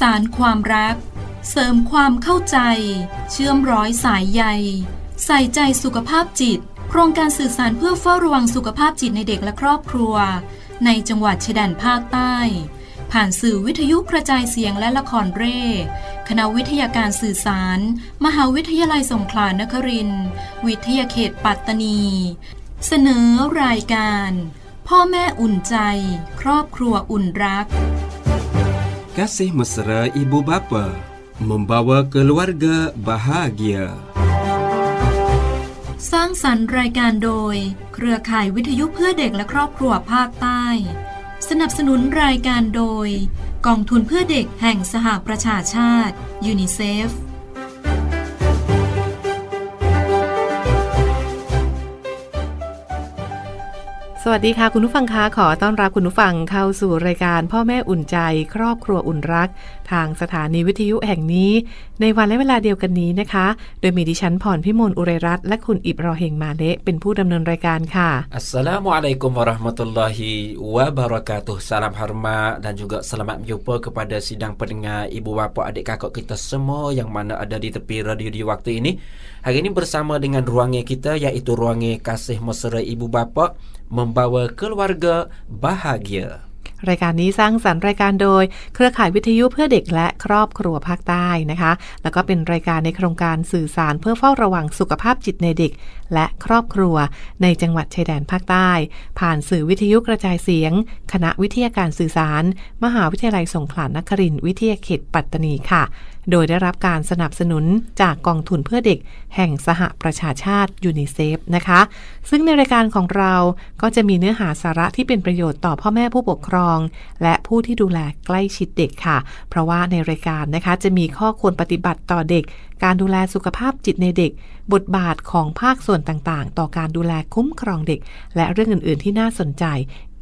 สารความรัก เสริมความเข้าใจ เชื่อมร้อยสายใย ใส่ใจสุขภาพจิต โครงการสื่อสารเพื่อเฝ้าระวังสุขภาพจิตในเด็กและครอบครัว ในจังหวัดชายแดนภาคใต้ ผ่านสื่อวิทยุกระจายเสียงและละครเร่ คณะวิทยาการสื่อสาร มหาวิทยาลัยสงขลานครินทร์วิทยาเขตปัตตานี เสนอรายการ พ่อแม่อุ่นใจ ครอบครัวอุ่นรัก Kasih mesra ibu bapa membawa keluarga bahagia. สร้างสรรค์รายการโดย เครือข่ายวิทยุเพื่อเด็กและครอบครัวภาคใต้ สนับสนุนรายการโดย กองทุนเพื่อเด็กแห่งสหประชาชาติยูนิเซฟ สวัสดีค่ะ คุณผู้ฟังคะขอต้อนรับคุณผู้ฟังเข้าสู่รายการพ่อแม่อุ่นใจ ครอบครัวอุ่นรัก ทางสถานีวิทยุแห่งนี้ ในวันและเวลาเดียวกันนี้นะคะ โดยมีดิฉันพรพิมลอุเรรัตและคุณอิบรอเฮงมาเละเป็นผู้ดำเนินรายการค่ะอัสสลามุอะลัยกุมวะราะห์มะตุลลอฮิวะบารากาตุฮ์ salam harma dan juga selamat berjumpa kepada sidang pendengar ibu bapa adik kakak kita semua yang mana ada di tepi radio di waktu ini Hari ini bersama dengan ruangan kita iaitu ruangan kasih mesra ibu bapa membawa keluarga bahagia. รายการนี้สร้างสรรค์รายการโดย เครือข่ายวิทยุเพื่อเด็กและครอบครัวภาคใต้นะคะ แล้วก็เป็นรายการในโครงการสื่อสารเพื่อเฝ้าระวังสุขภาพจิตในเด็ก และครอบครัว ในจังหวัดชายแดนภาคใต้ ผ่านสื่อวิทยุกระจายเสียง คณะวิทยาการสื่อสาร มหาวิทยาลัยสงขลานครินทร์วิทยาเขตปัตตานีค่ะ โดยได้รับการสนับสนุนจากกองทุนเพื่อเด็กแห่งสหประชาชาติยูนิเซฟนะคะ ซึ่งในรายการของเราก็จะมีเนื้อหาสาระที่เป็นประโยชน์ต่อพ่อแม่ผู้ปกครอง และผู้ที่ดูแลใกล้ชิดเด็กค่ะ เพราะว่าในรายการนะคะจะมีข้อควรปฏิบัติต่อเด็กการดูแลสุขภาพจิตในเด็ก บทบาทของภาคส่วนต่างๆ ต่อการดูแลคุ้มครองเด็ก และเรื่องอื่น ๆ ที่น่าสนใจ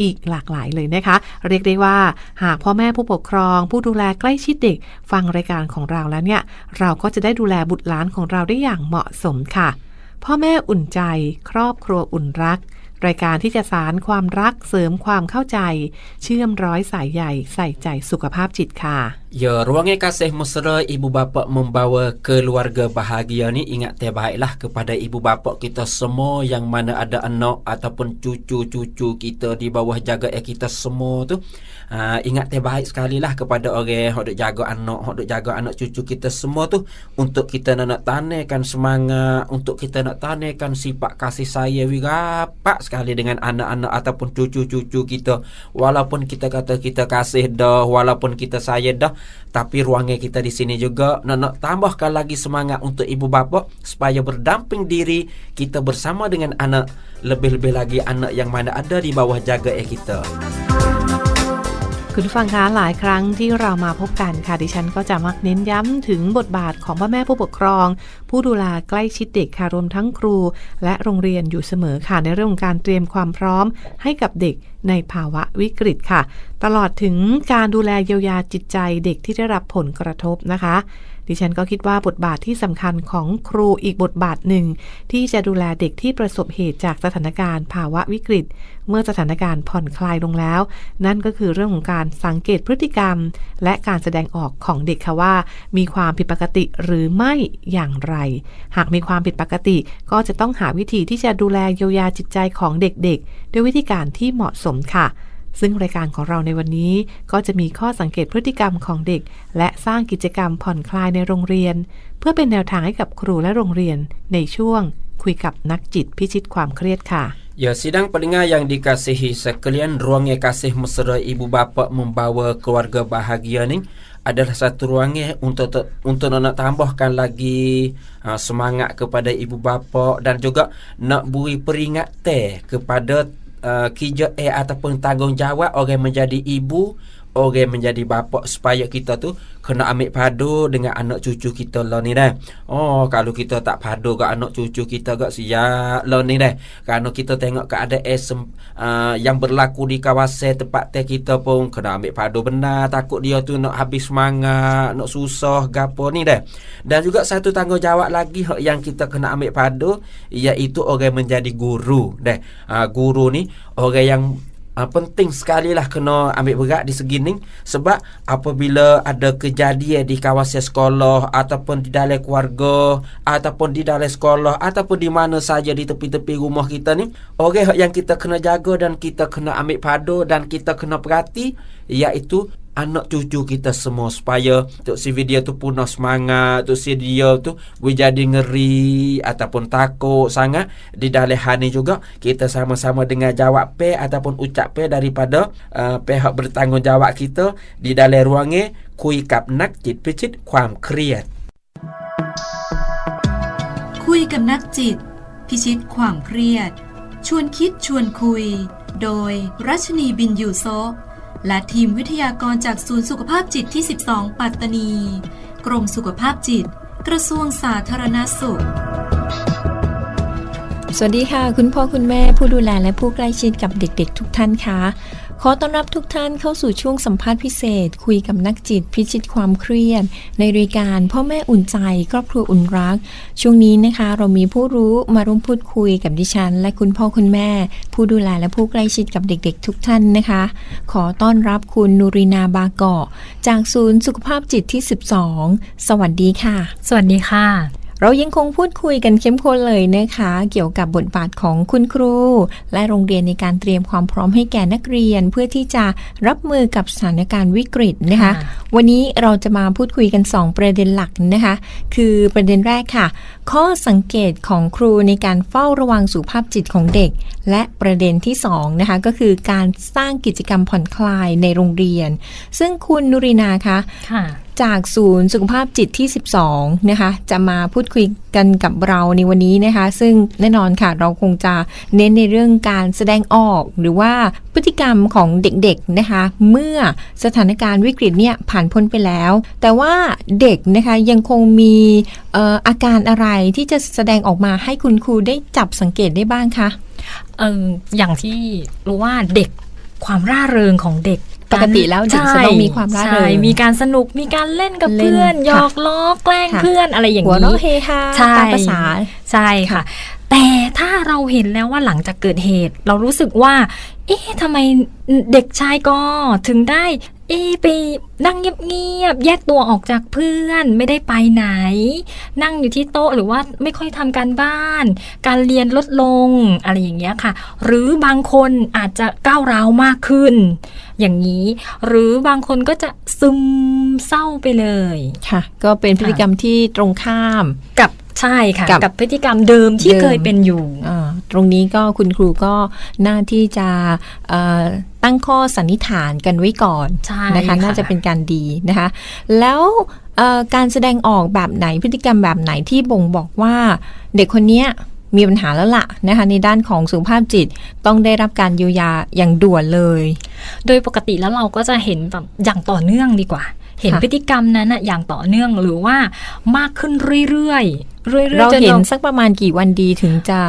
อีกหลากหลายเลยนะคะ เรียกได้ว่าหากพ่อแม่ผู้ปกครอง ผู้ดูแลใกล้ชิดเด็ก ฟังรายการของเราแล้วเนี่ย เราก็จะได้ดูแลบุตรหลานของเราได้อย่างเหมาะสมค่ะ พ่อแม่อุ่นใจ ครอบครัวอุ่นรัก รายการที่จะสารความรักเสริมความเข้าใจ เชื่อมร้อยสายใหญ่ใส่ใจสุขภาพจิตค่ะ Ya, ruangan kasih mesra ibu bapa membawa keluarga bahagia ni ingat terbaiklah kepada ibu bapa kita semua yang mana ada anak ataupun cucu-cucu kita di bawah jaga kita semua tu. Ha, ingat terbaik sekali lah kepada orang yang duk jaga anak, yang duk jaga anak cucu kita semua tu untuk kita nak, nak tanamkan semangat, untuk kita nak tanamkan sifat kasih sayang rapat sekali dengan anak-anak ataupun cucu-cucu kita. Walaupun kita kata kita kasih dah, walaupun kita sayang dah, tapi ruangan kita di sini juga nak, nak tambahkan lagi semangat untuk ibu bapa supaya berdamping diri kita bersama dengan anak lebih-lebih lagi anak yang mana ada di bawah jaga kita. คุณผู้ฟังคะหลายครั้งที่เรามาพบกันค่ะดิฉันก็จะมักเน้นย้ำถึงบทบาทของพ่อแม่ผู้ปกครอง ผู้ดูแลใกล้ชิดเด็กค่ะรวมทั้งครู และโรงเรียนอยู่เสมอค่ะในเรื่องของการเตรียมความพร้อมให้กับเด็กในภาวะวิกฤตค่ะ ตลอดถึงการดูแลเยียวยาจิตใจเด็กที่ได้รับผลกระทบนะคะ ดิฉันก็คิดว่าบทบาทที่สำคัญของครูอีกบทบาทหนึ่ง ที่จะดูแลเด็กที่ประสบเหตุจากสถานการณ์ภาวะวิกฤต เมื่อสถานการณ์ผ่อนคลายลงแล้ว นั่นก็คือเรื่องของการสังเกตพฤติกรรม และการแสดงออกของเด็กค่ะว่า มีความผิดปกติหรือไม่อย่างไร หากมีความผิดปกติ ก็จะต้องหาวิธีที่จะดูแลเยียวยาจิตใจของเด็กๆ ด้วยวิธีการที่เหมาะสมค่ะ ซึ่งรายการของเราในวันนี้ก็จะมีข้อสังเกตพฤติกรรมของเด็ก และสร้างกิจกรรมผ่อนคลายในโรงเรียน เพื่อเป็นแนวทางให้กับครูและโรงเรียน ในช่วง คุยกับนักจิตพิชิตความเครียดค่ะ Ya, sidang pendengar yang dikasihi sekalian, ruangnya kasih mesra ibu bapa membawa keluarga bahagia ni adalah satu ruangnya untuk untuk nak tambahkan lagi uh, semangat kepada ibu bapa dan juga nak beri peringatan kepada uh, kerja eh ataupun tanggungjawab orang menjadi ibu orang menjadi bapa supaya kita tu kena ambil padu dengan anak cucu kita lah ni dah. Oh, kalau kita tak padu ke anak cucu kita gak siap lah ni dah. Kerana kita tengok keadaan uh, yang berlaku di kawasan tempat teh kita pun kena ambil padu benar. Takut dia tu nak habis semangat, nak susah gapo ni dah. Dan juga satu tanggungjawab lagi yang kita kena ambil padu iaitu orang menjadi guru dah. Uh, guru ni orang yang uh, penting sekali lah kena ambil berat di segi ni. Sebab apabila ada kejadian di kawasan sekolah ataupun di dalam keluarga ataupun di dalam sekolah ataupun di mana saja di tepi-tepi rumah kita ni orang yang kita kena jaga dan kita kena ambil padu dan kita kena perhati iaitu anak cucu kita semua supaya tok si video tu punah semangat tok si dia tu boleh jadi ngeri ataupun takut sangat di dalam hal ni juga kita sama-sama dengan jawab pe ataupun ucap pe daripada uh, pihak bertanggungjawab kita di dalam ruangnya kui kap nak cit picit ความเครียด คุยกับนักจิต พิชิตความเครียด ชวนคิดชวนคุย โดยรัชนีบินยูโซะ และทีมวิทยากรจากศูนย์สุขภาพจิตที่ 12 ปัตตานี กรมสุขภาพจิต กระทรวงสาธารณสุข สวัสดีค่ะ คุณพ่อคุณแม่ผู้ดูแลและผู้ใกล้ชิดกับเด็กๆ ทุกท่านค่ะ ขอต้อนรับทุกท่านเข้าสู่ช่วงสัมภาษณ์พิเศษ คุยกับนักจิตพิชิตความเครียด ในรายการพ่อแม่อุ่นใจครอบครัวอุ่นรัก ช่วงนี้นะคะ เรามีผู้รู้มาร่วมพูดคุยกับดิฉัน และคุณพ่อคุณแม่ ผู้ดูแลและผู้ใกล้ชิดกับเด็กๆ ทุกท่านนะคะ ขอต้อนรับคุณนูรินาบาเกาะจากศูนย์สุขภาพจิตที่ 12 สวัสดีค่ะ สวัสดีค่ะ เรายังคงพูดคุยกันเข้มข้นเลยนะคะ เกี่ยวกับบทบาทของคุณครู และโรงเรียนในการเตรียมความพร้อมให้แก่นักเรียน เพื่อที่จะรับมือกับสถานการณ์วิกฤตนะคะค่ะวันนี้เราจะมาพูดคุยกัน 2 ประเด็นหลักนะคะ คือประเด็นแรกค่ะ ข้อสังเกตของครูในการเฝ้าระวังสุขภาพจิตของเด็ก และประเด็นที่2นะคะก็คือการสร้างกิจกรรมผ่อนคลายในโรงเรียน ซึ่งคุณนุรินาคะค่ะ จากศูนย์สุขภาพจิตที่ 12 นะคะ จะมาพูดคุยกันกับเราในวันนี้นะคะ ซึ่งแน่นอนค่ะเราคงจะเน้นในเรื่องการแสดงออกหรือว่าพฤติกรรมของเด็กๆนะคะ เมื่อสถานการณ์วิกฤตเนี่ยผ่านพ้นไปแล้ว แต่ว่าเด็กนะคะยังคงมีอออาการอะไรที่จะแสดงออกมาให้คุณครูได้จับสังเกตได้บ้างคะอออย่างที่รู้ว่าเด็กความร่าเริงของเด็ก ปกติแล้วเด็กจะต้องมีความร่าเริงใช่มีการสนุกมีการเล่นกับเล่นเพื่อนค่ะหยอกล้อแกล้งค่ะเพื่อนอะไรอย่างหัวนี้เราะเฮฮาใช่ตามภาษาใช่ค่ะ แต่ถ้าเราเห็นแล้วว่าหลังจากเกิดเหตุ เรารู้สึกว่า เอ๊ะทำไมเด็กชายก็ถึงได้ เอ๊ะไปนั่งเงียบๆแยกตัวออกจากเพื่อนไม่ได้ไปไหน นั่งอยู่ที่โต๊ะหรือว่าไม่ค่อยทำการบ้าน การเรียนลดลงอะไรอย่างเงี้ยค่ะ หรือบางคนอาจจะก้าวร้าวมากขึ้น อย่างนี้ หรือบางคนก็จะซึมเศร้าไปเลยค่ะ ก็เป็นพฤติกรรมที่ตรงข้ามกับใช่ค่ะ กับกับพฤติกรรมเดิมที่เดิมเคยเป็นอยู่อ่า ตรงนี้ก็คุณครูก็น่าที่จะเอ่อตั้งข้อสันนิษฐานกันไว้ก่อนใช่นะคะค่ะน่าจะเป็นการดีนะคะ แล้วเอ่อการแสดงออกแบบไหนพฤติกรรมแบบไหนที่บ่งบอกว่าเด็กคนเนี้ยมีปัญหาแล้วล่ะนะคะในด้านของสุขภาพจิตต้องได้รับการเยียวยาอย่างด่วนเลย โดยปกติแล้วเราก็จะเห็นแบบอย่างต่อเนื่องดีกว่า เห็นค่ะพฤติกรรมนั้นอะอย่างต่อเนื่องหรือว่ามากขึ้นเรื่อยๆเรื่อยๆเราจนเห็นสักประมาณกี่วันดีถึงจะ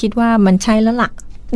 คิดว่ามันใช่แล้วล่ะ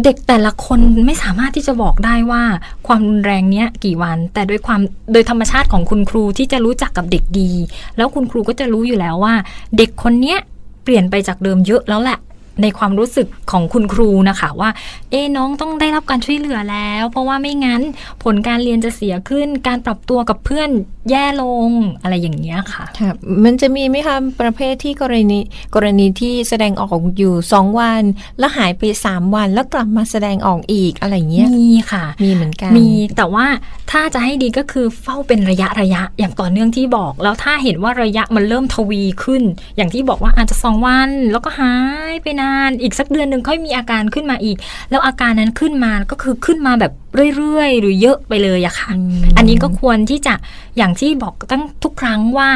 เด็กแต่ละคนไม่สามารถที่จะบอกได้ว่าความรุนแรงเนี้ยกี่วัน แต่โดยความโดยธรรมชาติของคุณครูที่จะรู้จักกับเด็กดี แล้วคุณครูก็จะรู้อยู่แล้วว่า เด็กคนเนี้ยเปลี่ยนไปจากเดิมเยอะแล้วแหละ ในความรู้สึกของคุณครูนะคะว่า เอ๊ะน้องต้องได้รับการช่วยเหลือแล้ว เพราะว่าไม่งั้นผลการเรียนจะเสียขึ้น การปรับตัวกับเพื่อนแย่ลงอะไรอย่างเงี้ยค่ะค่ะมันจะมีไหมคะประเภทที่กรณีกรณีที่แสดงออกอยู่สองวัน แล้วหายไปสามวัน แล้วกลับมาแสดงออกอีกอะไรเงี้ยมีค่ะ มีเหมือนกันมีแต่ว่าถ้าจะให้ดีก็คือเฝ้าเป็นระยะระยะอย่างต่อเนื่องที่บอก แล้วถ้าเห็นว่าระยะมันเริ่มทวีขึ้น อย่างที่บอกว่าอาจจะสองวัน แล้วก็หายไปนานอีกสักเดือนหนึ่งค่อยมีอาการขึ้นมาอีก แล้วอาการนั้นขึ้นมาก็คือขึ้นมาแบบเรื่อยๆ หรือเยอะไปเลยอะค่ะ อันนี้ก็ควรที่จะอย่างที่บอกตั้งทุกครั้งว่า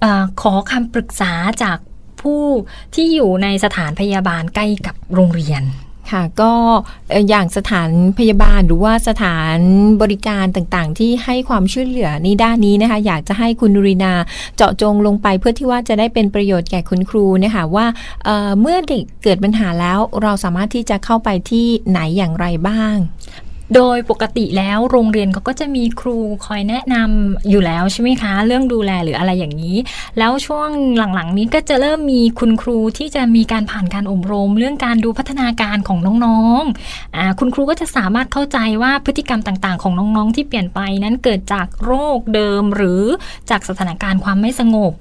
เออขอคำปรึกษาจากผู้ที่อยู่ในสถานพยาบาลใกล้กับโรงเรียน ค่ะก็อย่างสถานพยาบาลหรือว่าสถานบริการต่างๆ ที่ให้ความช่วยเหลือในด้านนี้นะคะ อยากจะให้คุณนุรินาเจาะจงลงไปเพื่อที่ว่าจะได้เป็นประโยชน์แก่คุณครูนะคะว่าเเมื่อเด็กเกิดปัญหาแล้วเราสามารถที่จะเข้าไปที่ไหนอย่างไรบ้าง โดยปกติแล้วโรงเรียนเขาก็จะมีครูคอยแนะนำอยู่แล้วใช่ไหมคะ เรื่องดูแลหรืออะไรอย่างนี้ แล้วช่วงหลังๆ นี้ก็จะเริ่มมีคุณครูที่จะมีการผ่านการอบรม เรื่องการดูพัฒนาการของน้องๆคุณครูก็จะสามารถเข้าใจว่าพฤติกรรมต่างๆ ของน้องๆที่เปลี่ยนไปนั้นเกิดจากโรคเดิมหรือจากสถานการณ์ความไม่สงบ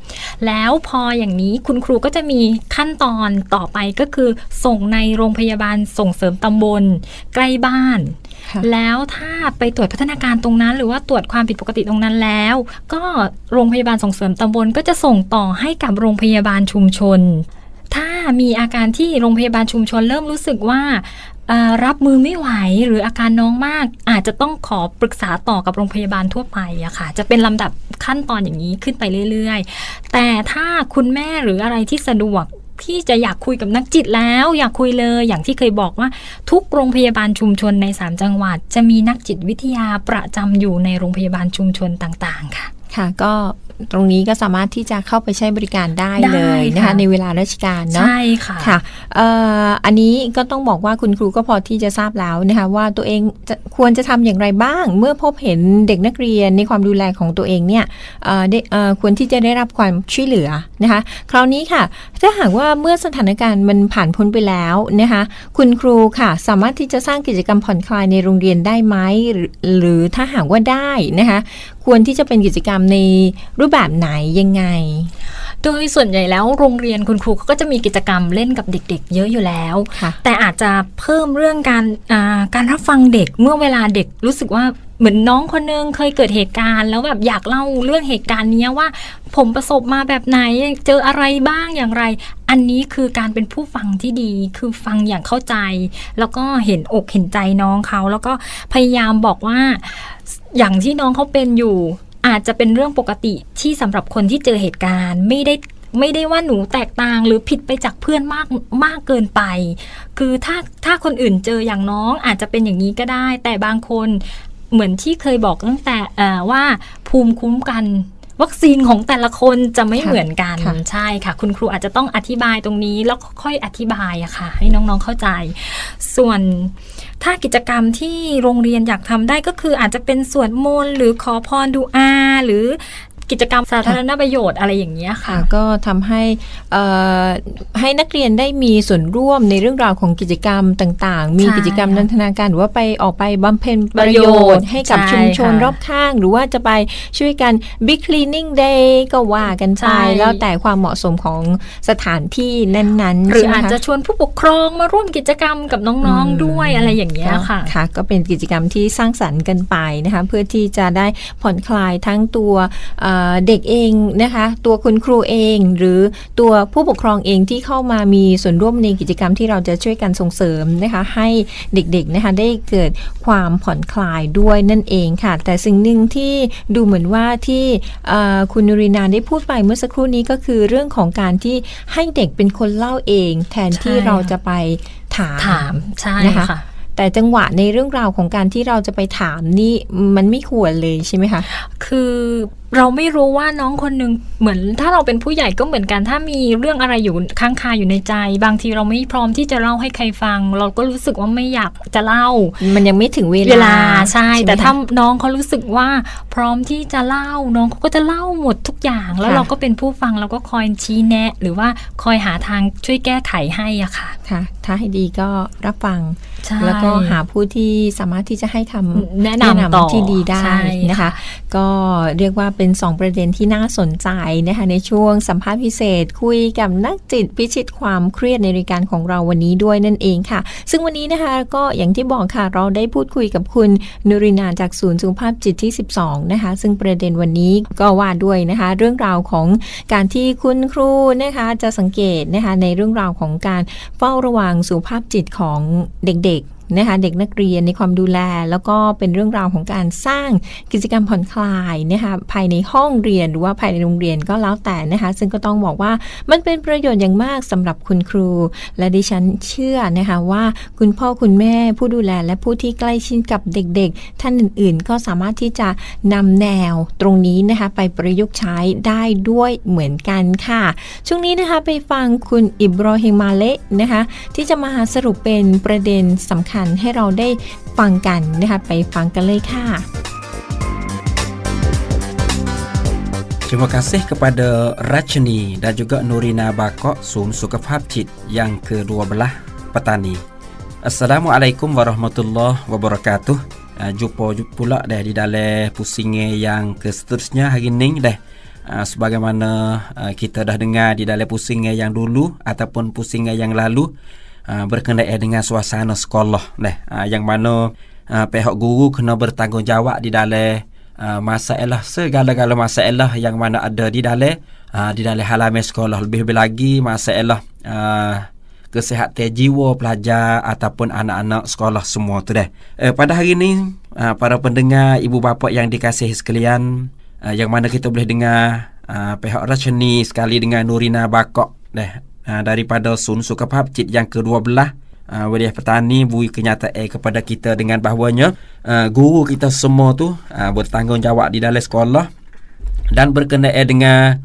แล้วพออย่างนี้คุณครูก็จะมีขั้นตอนต่อไปก็คือ ส่งในโรงพยาบาลส่งเสริมตำบล ใกล้บ้าน แล้วถ้าไปตรวจพัฒนาการตรงนั้น หรือว่าตรวจความผิดปกติตรงนั้นแล้ว ก็โรงพยาบาลส่งเสริมตำบลก็จะส่งต่อให้กับโรงพยาบาลชุมชน ถ้ามีอาการที่โรงพยาบาลชุมชนเริ่มรู้สึกว่ารับมือไม่ไหวหรืออาการน้องมาก อาจจะต้องขอปรึกษาต่อกับโรงพยาบาลทั่วไปอะค่ะ จะเป็นลำดับขั้นตอนอย่างนี้ขึ้นไปเรื่อย ๆ แต่ถ้าคุณแม่หรืออะไรที่สะดวก พี่จะอยากคุยกับนักจิตแล้ว อยากคุยเลย อย่างที่เคยบอกว่า ทุกโรงพยาบาลชุมชนใน 3 จังหวัด จะมีนักจิตวิทยาประจำอยู่ในโรงพยาบาลชุมชนต่าง ๆ ค่ะ ค่ะก็ตรงนี้ก็สามารถที่จะเข้าไปใช้บริการได้ได้เลยนะคะค่ะในเวลาราชการเนาะใช่ค่ะค่ะเอ่ออันนี้ก็ต้องบอกว่าคุณครูก็พอที่จะทราบแล้วนะคะว่าตัวเองจะควรจะทำอย่างไรบ้าง เมื่อพบเห็นเด็กนักเรียนในความดูแลของตัวเองเนี่ยเอ่อได้เอ่อควรที่จะได้รับความช่วยเหลือนะคะคราวนี้ค่ะ ถ้าหากว่าเมื่อสถานการณ์มันผ่านพ้นไปแล้วนะคะคุณครูค่ะ สามารถที่จะสร้างกิจกรรมผ่อนคลายในโรงเรียนได้ไหมหรือหรือถ้าหากว่าได้นะคะควรที่จะเป็นกิจกรรมในรูปแบบไหนยังไง โดยส่วนใหญ่แล้วโรงเรียนคุณครูเขาก็จะมีกิจกรรมเล่นกับเด็ก ๆ เยอะอยู่แล้วค่ะแต่อาจจะเพิ่มเรื่องการอ่าการรับฟังเด็กเมื่อเวลาเด็กรู้สึกว่าเหมือนน้องคนนึงเคยเกิดเหตุการณ์ แล้วแบบอยากเล่าเรื่องเหตุการณ์เนี้ยว่า ผมประสบมาแบบไหนเจออะไรบ้างอย่างไร อันนี้คือการเป็นผู้ฟังที่ดีคือฟังอย่างเข้าใจ แล้วก็เห็นอกเห็นใจน้องเขา แล้วก็พยายามบอกว่าอย่างที่น้องเขาเป็นอยู่ อาจจะเป็นเรื่องปกติที่สำหรับคนที่เจอเหตุการณ์ไม่ได้ไม่ได้ว่าหนูแตกต่างหรือผิดไปจากเพื่อนมากมากเกินไป คือถ้าถ้าคนอื่นเจออย่างน้องอาจจะเป็นอย่างนี้ก็ได้ แต่บางคนเหมือนที่เคยบอกตั้งแต่ว่าภูมิคุ้มกัน วัคซีนของแต่ละคนจะไม่ค่ะเหมือนกันค่ะใช่ค่ะ คุณครูอาจจะต้องอธิบายตรงนี้แล้วค่อยอธิบายอะค่ะ ให้น้องๆเข้าใจ ส่วนถ้ากิจกรรมที่โรงเรียนอยากทำได้ก็คืออาจจะเป็นสวดมนต์หรือขอพรดูอา หรือ กิจกรรมสาธารณประโยชน์อะไรอย่างเงี้ยค่ะค่ะก็ทำให้เอ่อให้นักเรียนได้มีส่วนร่วมในเรื่องราวของกิจกรรมต่างๆ มีใช่กิจกรรมนันทนาการหรือว่าไปออกไปบำเพ็ญประโยประโยชชน์น์ ให้กับใช่ชุมชนค่ะรอบข้าง หรือว่าจะไปช่วยกัน Big Cleaning Day ก็ว่ากันใช่ไปแล้วแต่ความเหมาะสมของสถานที่นั้นๆหรือใช่ไหมอาจคะจะชวนผู้ปกครองมาร่วมกิจกรรมกับน้องๆด้วยอะไรอย่างเงี้ยค่ะค่ะ ก็เป็นกิจกรรมที่สร้างสรรค์กันไปนะคะเพื่อที่จะได้ผ่อนคลายทั้งตัวเอ่อเด็กเองนะคะ ตัวคุณครูเอง หรือตัวผู้ปกครองเองที่เข้ามามีส่วนร่วมในกิจกรรมที่เราจะช่วยกันส่งเสริมนะคะ ให้เด็กๆนะคะได้เกิดความผ่อนคลายด้วยนั่นเองค่ะ แต่สิ่งหนึ่งที่ดูเหมือนว่าที่เอ่อคุณนุรินาได้พูดไปเมื่อสักครู่นี้ก็คือเรื่องของการที่ให้เด็กเป็นคนเล่าเอง แทนที่ใช่เราจะไปถามถามใช่นะคะค่ะแต่จังหวะในเรื่องราวของการที่เราจะไปถามนี่มันไม่ควรเลยใช่ไหมคะ คือเราไม่รู้ว่าน้องคนหนึ่งเหมือน ถ้าเราเป็นผู้ใหญ่ก็เหมือนกัน ถ้ามีเรื่องอะไรอยู่ค้างคาอยู่ในใจ บางทีเราไม่พร้อมที่จะเล่าให้ใครฟัง เราก็รู้สึกว่าไม่อยากจะเล่า มันยังไม่ถึงเวลาเวลาใช่ไหมแต่ถ้าคะน้องเขารู้สึกว่าพร้อมที่จะเล่าน้องเขาก็จะเล่าหมดทุกอย่าง แล้วค่ะเราก็เป็นผู้ฟังเราก็คอยชี้แนะ หรือว่าคอยหาทางช่วยแก้ไขให้อะค่ะค่ะ ถ้าให้ดีก็รับฟังใช่แล้วก็หาผู้ที่สามารถที่จะให้คำแนะนำต่อที่ดีได้ใช่นะคะ ก็เรียกว่าเป็น 2 ประเด็นที่น่าสนใจนะคะในช่วงสัมภาษณ์พิเศษ คุยกับนักจิตพิชิตความเครียดในรายการของเราวันนี้ด้วยนั่นเองค่ะ ซึ่งวันนี้นะคะก็อย่างที่บอกค่ะเราได้พูดคุยกับคุณนุรินาจากศูนย์สุขภาพจิตที่ 12 นะคะ ซึ่งประเด็นวันนี้ก็ว่าด้วยนะคะ เรื่องราวของการที่คุณครูนะคะจะสังเกตนะคะในเรื่องราวของการเฝ้าระวังสุขภาพจิตของเด็กๆ นะคะเด็กนักเรียนในความดูแล แล้วก็เป็นเรื่องราวของการสร้างกิจกรรมผ่อนคลายนะคะภายในห้องเรียนหรือว่าภายในโรงเรียนก็แล้วแต่นะคะ ซึ่งก็ต้องบอกว่ามันเป็นประโยชน์อย่างมากสำหรับคุณครู และดิฉันเชื่อนะคะว่าคุณพ่อคุณแม่ผู้ดูแลและผู้ที่ใกล้ชิดกับเด็กๆ ท่านอื่นๆ ก็สามารถที่จะนำแนวตรงนี้นะคะไปประยุกต์ใช้ได้ด้วยเหมือนกันค่ะ ช่วงนี้นะคะไปฟังคุณอิบรอฮิมมาเละนะคะที่จะมาสรุปเป็นประเด็นสำคัญคัญให้เราได้ฟังกันนะคะไปฟังกันเลยค่ะ Terima kasih kepada Rachni dan juga Nurina Bakok Sun Sukapap Cit yang ke-12 petani. Assalamualaikum warahmatullahi wabarakatuh. Uh, jumpa pula dah di dalam pusingan yang ke seterusnya hari ni dah. Uh, sebagaimana uh, kita dah dengar di dalam pusingan yang dulu ataupun pusingan yang lalu uh, berkenaan dengan suasana sekolah dah. Uh, yang mana uh, pihak guru kena bertanggungjawab di dalam masalah segala-gala masalah yang mana ada di dalam di dalam halaman sekolah lebih-lebih lagi masalah kesihatan jiwa pelajar ataupun anak-anak sekolah semua tu dah. Uh, pada hari ini para pendengar ibu bapa yang dikasihi sekalian yang mana kita boleh dengar uh, pihak Rachni sekali dengan Nurina Bakok uh, daripada Sun Sukapap Cit yang ke-12 uh, Wadiah Petani beri kenyataan kepada kita dengan bahawanya uh, guru kita semua tu uh, bertanggungjawab di dalam sekolah dan berkenaan dengan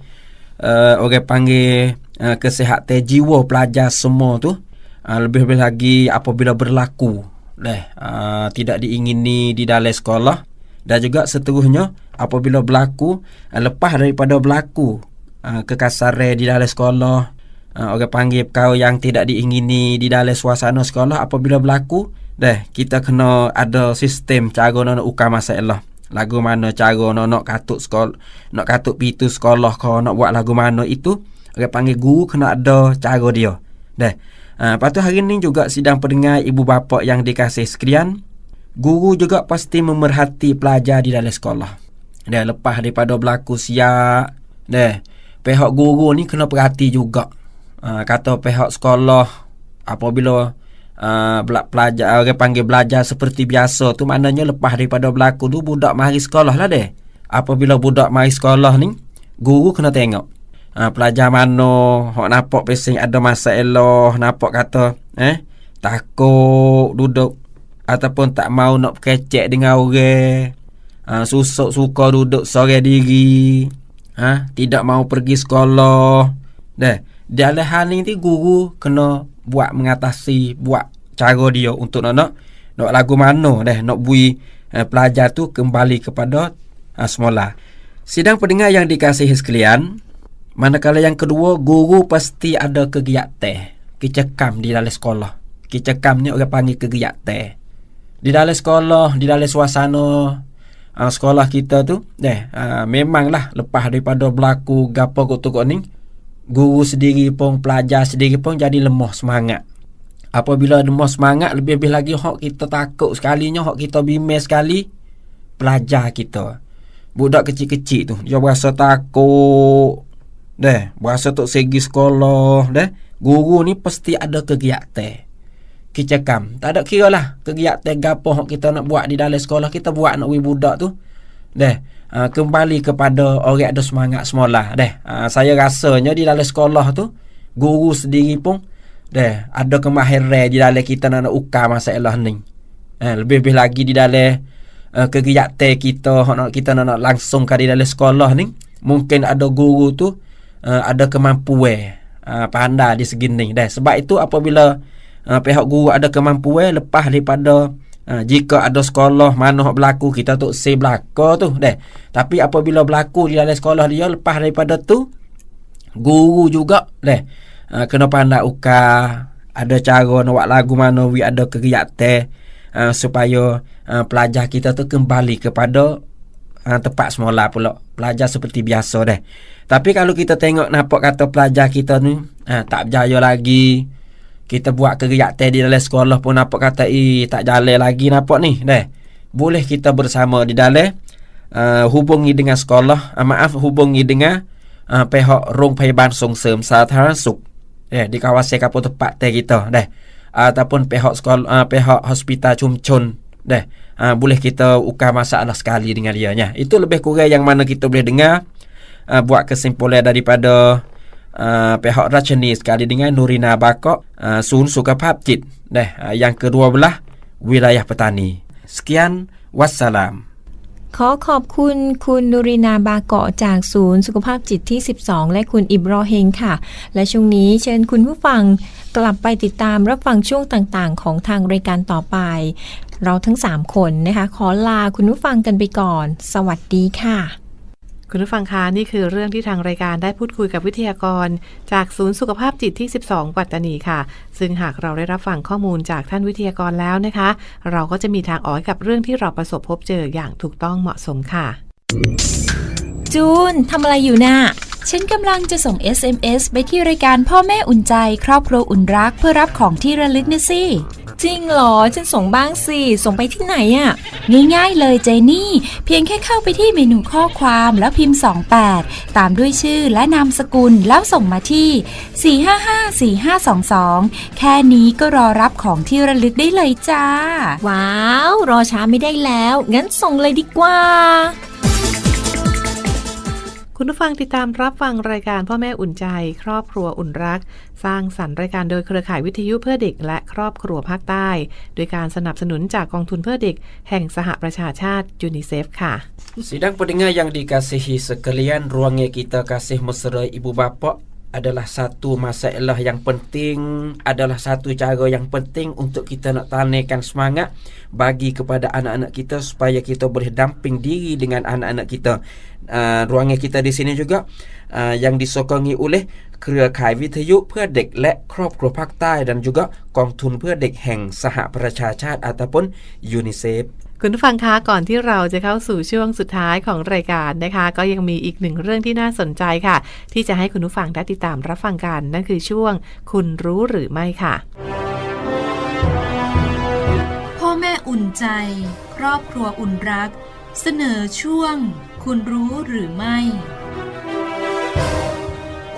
uh, orang panggil uh, kesihatan jiwa pelajar semua tu uh, lebih-lebih lagi apabila berlaku leh uh, tidak diingini di dalam sekolah dan juga seterusnya apabila berlaku uh, lepas daripada berlaku uh, kekasaran di dalam sekolah uh, orang panggil perkara yang tidak diingini di dalam suasana sekolah apabila berlaku dah kita kena ada sistem cara nak ukar masalah. Lagu mana cara nak nak katuk sekolah nak katuk pintu sekolah kau nak buat lagu mana itu orang panggil guru kena ada cara dia. Dah uh, lepas tu hari ni juga sidang pendengar ibu bapa yang dikasih sekalian guru juga pasti memerhati pelajar di dalam sekolah. Dah lepas daripada berlaku siap dah pihak guru ni kena perhati juga uh, kata pihak sekolah apabila uh, pelajar orang panggil belajar seperti biasa tu maknanya lepas daripada berlaku tu budak mari sekolah lah deh. Apabila budak mari sekolah ni guru kena tengok. Uh, pelajar mana hok nampak pesing ada masalah nampak kata eh takut duduk ataupun tak mau nak kecek dengan orang. Uh, susuk suka duduk sore diri. Ha tidak mau pergi sekolah. Dah dalam hal ti guru kena buat mengatasi buat cara dia untuk nak nak, nak lagu mana dah nak bui uh, pelajar tu kembali kepada uh, semula. Sidang pendengar yang dikasihi sekalian, manakala yang kedua guru pasti ada kegiatan, kecekam di dalam sekolah. Kecekam ni orang panggil kegiatan. Di dalam sekolah, di dalam suasana uh, sekolah kita tu, dah uh, memanglah lepas daripada berlaku gapo kutuk ni, guru sendiri pun pelajar sendiri pun jadi lemah semangat. Apabila lemah semangat lebih-lebih lagi hok kita takut sekalinya hok kita bimbang sekali pelajar kita. Budak kecil-kecil tu dia berasa takut deh berasa tok segi sekolah deh. Guru ni pasti ada kegiatan kicakam tak ada kira lah kegiatan gapo hok kita nak buat di dalam sekolah kita buat nak wi budak tu. Deh uh, kembali kepada orang ada semangat semula. Deh uh, saya rasanya di dalam sekolah tu guru sendiri pun deh ada kemahiran di dalam kita nak, ukar masalah ni eh, lebih-lebih lagi di dalam uh, kegiatan kita kita nak, nak langsungkan di dalam sekolah ni mungkin ada guru tu uh, ada kemampuan uh, pandai di segi ni. Deh sebab itu apabila uh, pihak guru ada kemampuan lepas daripada Ha, jika ada sekolah mana hak berlaku kita tu say belaka tu deh. Tapi apabila berlaku di dalam sekolah dia lepas daripada tu guru juga deh. Ha, kena pandai ukar ada cara nak buat lagu mana we ada kegiatan uh, supaya uh, pelajar kita tu kembali kepada uh, tempat semula pula pelajar seperti biasa deh. Tapi kalau kita tengok nampak kata pelajar kita ni uh, tak berjaya lagi kita buat kegiatan di dalam sekolah pun nampak kata eh tak jalan lagi nampak ni. Deh. Boleh kita bersama di dalam uh, hubungi dengan sekolah. Uh, maaf hubungi dengan uh, pihak rong paiban songsem sataran suk. Eh di kawasan kapal tempat teh kita. Deh. Ataupun pihak sekolah uh, pihak hospital cumcun deh. Uh, boleh kita ukar masalah sekali dengan dia nya itu lebih kurang yang mana kita boleh dengar uh, buat kesimpulan daripada pihak Rachani sekali dengan Nurina Bakok uh, Sun Sukapap Cit Nah, uh, yang kedua belah wilayah petani. Sekian, wassalam. ขอขอบคุณคุณนุรินาบาเกาะจากศูนย์สุขภาพจิตที่ 12 และคุณอิบรอเฮงค่ะ และช่วงนี้เชิญคุณผู้ฟังกลับไปติดตามรับฟังช่วงต่างๆ ของทางรายการต่อไป เราทั้ง 3 คนนะคะ ขอลาคุณผู้ฟังกันไปก่อน สวัสดีค่ะ คุณผู้ฟังคะนี่คือเรื่องที่ทางรายการได้พูดคุยกับวิทยากร จากศูนย์สุขภาพจิตที่ 12 ปัตตานีค่ะ ซึ่งหากเราได้รับฟังข้อมูลจากท่านวิทยากรแล้วนะคะ เราก็จะมีทางออกกับเรื่องที่เราประสบพบเจออย่างถูกต้องเหมาะสมค่ะ จูนทำอะไรอยู่น่ะฉันกำลังจะส่ง SMS ไปที่รายการพ่อแม่อุ่นใจ ครอบครัวอุ่นรักเพื่อรับของที่ระลึกนะสิ จริงเหรอ ฉันส่งบ้างสิ ส่งไปที่ไหนอะ่ะ ง่ายๆเลยเจนี่ เพียงแค่เข้าไปที่เมนูข้อความแล้วพิมพ์ 28 ตามด้วยชื่อและนามสกุลแล้วส่งมาที่ 4554522 แค่นี้ก็รอรับของที่ระลึกได้เลยจ้า ว้าว รอช้าไม่ได้แล้ว งั้นส่งเลยดีกว่า คุณผู้ฟังติดตามรับฟังรายการพ่อแม่อุ่นใจ ครอบครัวอุ่นรัก สร้างสรรค์รายการโดยเครือข่ายวิทยุเพื่อเด็กและครอบครัวภาคใต้ โดยการสนับสนุนจากกองทุนเพื่อเด็ก แห่งสหประชาชาติยูนิเซฟค่ะ Sidang pendengar yang dikasihi sekalian, ruangnya kita kasih mesra ibu bapa adalah satu masalah yang penting, adalah satu cara yang penting untuk kita nak tanakan semangat bagi kepada anak-anak kita supaya kita boleh damping diri dengan anak-anak kita. Uh, ruangnya kita di sini juga uh, yang disokongi oleh เครือข่ายวิทยุเพื่อเด็กและครอบครัวภาคใต้ dan juga กองทุนเพื่อเด็กแห่งสหประชาชาติ ataupun UNICEF คุณผู้ฟังคะก่อนที่เราจะเข้าสู่ช่วงสุดท้ายของรายการนะคะ ก็ยังมีอีกหนึ่งเรื่องที่น่าสนใจค่ะ ที่จะให้คุณผู้ฟังได้ติดตามรับฟังกัน นั่นคือช่วง คุณรู้หรือไม่ค่ะ พ่อแม่อุ่นใจ ครอบครัวอุ่นรัก เสนอช่วง คุณรู้หรือไม่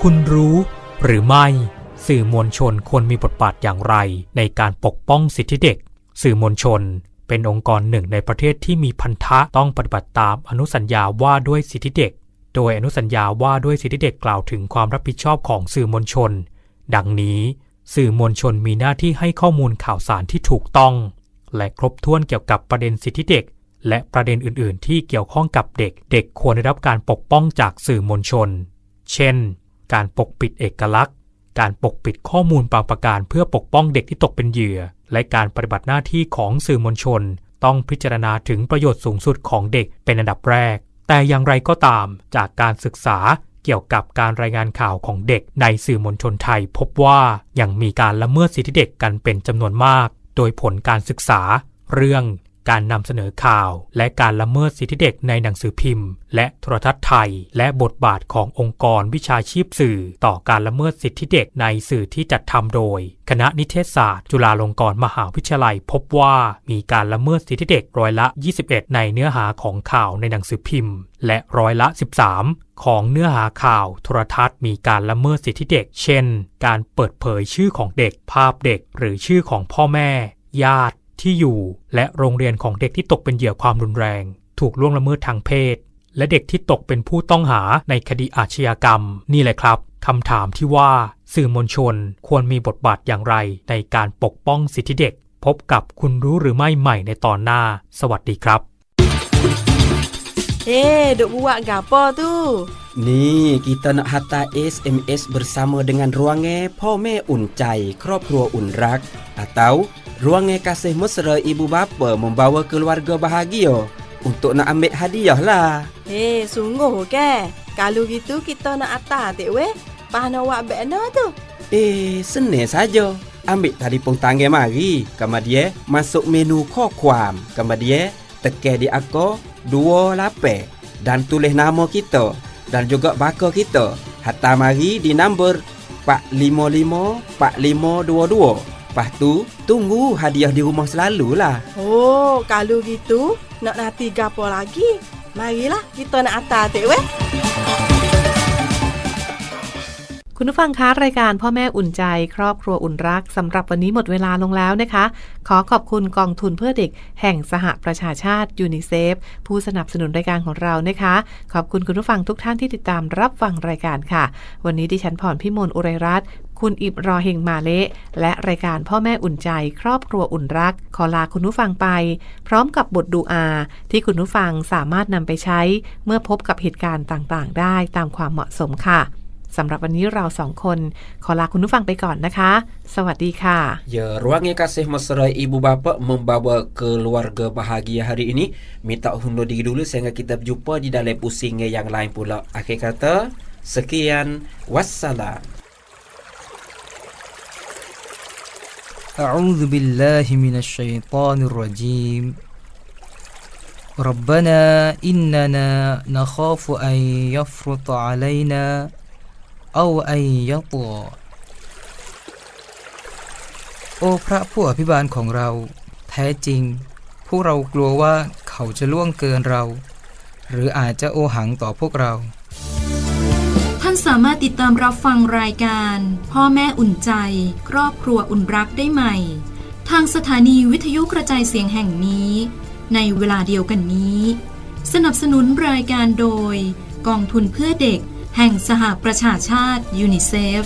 คุณรู้หรือไม่ สื่อมวลชนควรมีบทบาทอย่างไร ในการปกป้องสิทธิเด็ก สื่อมวลชน เป็นองค์กรหนึ่งในประเทศที่มีพันธะต้องปฏิบัติตามอนุสัญญาว่าด้วยสิทธิเด็ก โดยอนุสัญญาว่าด้วยสิทธิเด็กกล่าวถึงความรับผิดชอบของสื่อมวลชน ดังนี้ สื่อมวลชนมีหน้าที่ให้ข้อมูลข่าวสารที่ถูกต้อง และครบถ้วนเกี่ยวกับประเด็นสิทธิเด็ก และประเด็นอื่น ๆ ที่เกี่ยวข้องกับเด็ก เด็กควรได้รับการปกป้องจากสื่อมวลชน เช่น การปกปิดเอกลักษณ์ การปกปิดข้อมูลบางประการเพื่อปกป้องเด็กที่ตกเป็นเหยื่อ และการปฏิบัติหน้าที่ของสื่อมวลชน ต้องพิจารณาถึงประโยชน์สูงสุดของเด็กเป็นอันดับแรก แต่อย่างไรก็ตาม จากการศึกษาเกี่ยวกับการรายงานข่าวของเด็กในสื่อมวลชนไทย พบว่ายังมีการละเมิดสิทธิเด็กกันเป็นจำนวนมาก โดยผลการศึกษา เรื่อง การนำเสนอข่าว และการละเมิดสิทธิเด็กในหนังสือพิมพ์ และโทรทัศน์ไทย และบทบาทขององค์กรวิชาชีพสื่อ ต่อการละเมิดสิทธิเด็กในสื่อที่จัดทำโดย คณะนิเทศศาสตร์ จุฬาลงกรณ์มหาวิทยาลัย พบว่ามีการละเมิดสิทธิเด็กร้อยละ 21 ในเนื้อหาของข่าวในหนังสือพิมพ์ และร้อยละ 13 ของเนื้อหาข่าวโทรทัศน์ มีการละเมิดสิทธิเด็ก เช่น การเปิดเผยชื่อของเด็กภาพเด็ก หรือชื่อของพ่อแม่ ญาติ ที่อยู่และโรงเรียนของเด็กที่ตกเป็นเหยื่อความรุนแรง ถูกล่วงละเมิดทางเพศ และเด็กที่ตกเป็นผู้ต้องหาในคดีอาชญากรรม นี่แหละครับคำถามที่ว่าสื่อมวลชนควรมีบทบาทอย่างไร ในการปกป้องสิทธิเด็ก พบกับคุณรู้หรือไม่ใหม่ในตอนหน้า สวัสดีครับ Eh, duk buat gapo tu? Ni kita nak hantar SMS bersama dengan ruangnya พ่อแม่อุ่นใจครอบครัวอุ่นรัก atau ruangnya kasih mesra ibu bapa membawa keluarga bahagia untuk nak ambil hadiah lah. Eh, sungguh ke? Kalau gitu kita nak atas tak weh? Pah nak buat bekna tu? Eh, senang saja. Ambil telefon tangan mari. Kemudian masuk menu ข้อความ Kemudian tekan di angka 28 dan tulis nama kita dan juga bakal kita. Hantar mari di nombor 455 4522. Lepas tu, tunggu hadiah di rumah selalulah. Oh, kalau gitu nak nanti gapo lagi? Marilah kita nak atas tak weh? คุณผู้ฟังคะรายการพ่อแม่อุ่นใจ ครอบครัวอุ่นรักสำหรับวันนี้หมดเวลาลงแล้วนะคะ ขอขอบคุณกองทุนเพื่อเด็ก แห่งสหประชาชาติยูนิเซฟผู้สนับสนุนรายการของเรานะคะ ขอบคุณคุณผู้ฟังทุกท่านที่ติดตามรับฟังรายการค่ะ วันนี้ดิฉันพรพิมลอุไรรัตน์คุณอิบรอเฮงมาเละและรายการพ่อแม่อุ่นใจ ครอบครัวอุ่นรัก ขอลาคุณผู้ฟังไป พร้อมกับบทดูอา ที่คุณผู้ฟังสามารถนำไปใช้ เมื่อพบกับเหตุการณ์ต่างๆ ได้ตามความเหมาะสมค่ะ สำหรับวันนี้เราสองคน ขอลาคุณผู้ฟังไปก่อนนะคะ สวัสดีค่ะ Ya, ruangnya kasih mesra ibu bapa membawa keluarga bahagia hari ini. Minta undur diri dulu sehingga kita berjumpa di dalam pusingnya yang lain pula. Akhir kata, sekian. Wassalam. أعوذ بالله من الشيطان الرجيم ربنا إننا نخاف أن يفرط علينا เอาไอยักปัวโอพระผู้อภิบาลของเรา แท้จริง พวกเรากลัวว่าเขาจะล่วงเกินเรา หรืออาจจะโอหังต่อพวกเรา ท่านสามารถติดตามรับฟังรายการ พ่อแม่อุ่นใจ ครอบครัวอุ่นรักได้ใหม่ ทางสถานีวิทยุกระจายเสียงแห่งนี้ ในเวลาเดียวกันนี้ สนับสนุนรายการโดย กองทุนเพื่อเด็ก แห่งสหประชาชาติยูนิเซฟ